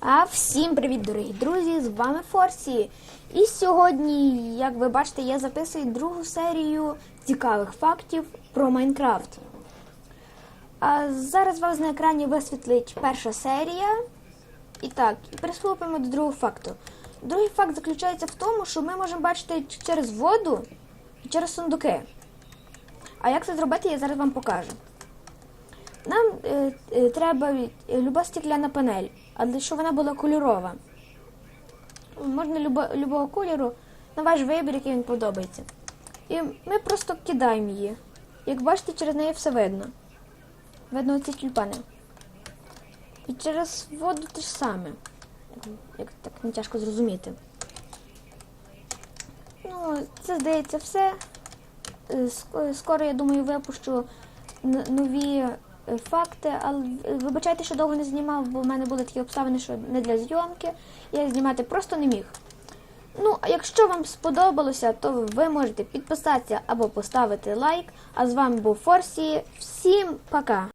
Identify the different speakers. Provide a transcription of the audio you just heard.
Speaker 1: А всім привіт, дорогі друзі! З вами Форсі. І сьогодні, як ви бачите, я записую другу серію цікавих фактів про Майнкрафт. А зараз вас на екрані висвітлить перша серія. І так, і приступимо до другого факту. Другий факт заключається в тому, що ми можемо бачити через воду і через сундуки. А як це зробити, я зараз вам покажу. Нам е, е, треба е, люба стекляна панель, але щоб вона була кольорова. Можна любо, любого кольору, на ваш вибір, який він подобається. І ми просто кидаємо її. Як бачите, через неї все видно. Видно ці тюльпани. І через воду те ж саме. Як, так не тяжко зрозуміти. Ну, це здається все. Е, Скоро, я думаю, випущу нові факти, але е, вибачайте, що довго не знімав, бо в мене були такі обставини, що не для зйомки. Я знімати просто не міг. Ну, а якщо вам сподобалося, то ви можете підписатися або поставити лайк. А з вами був Форсі. Всім пока!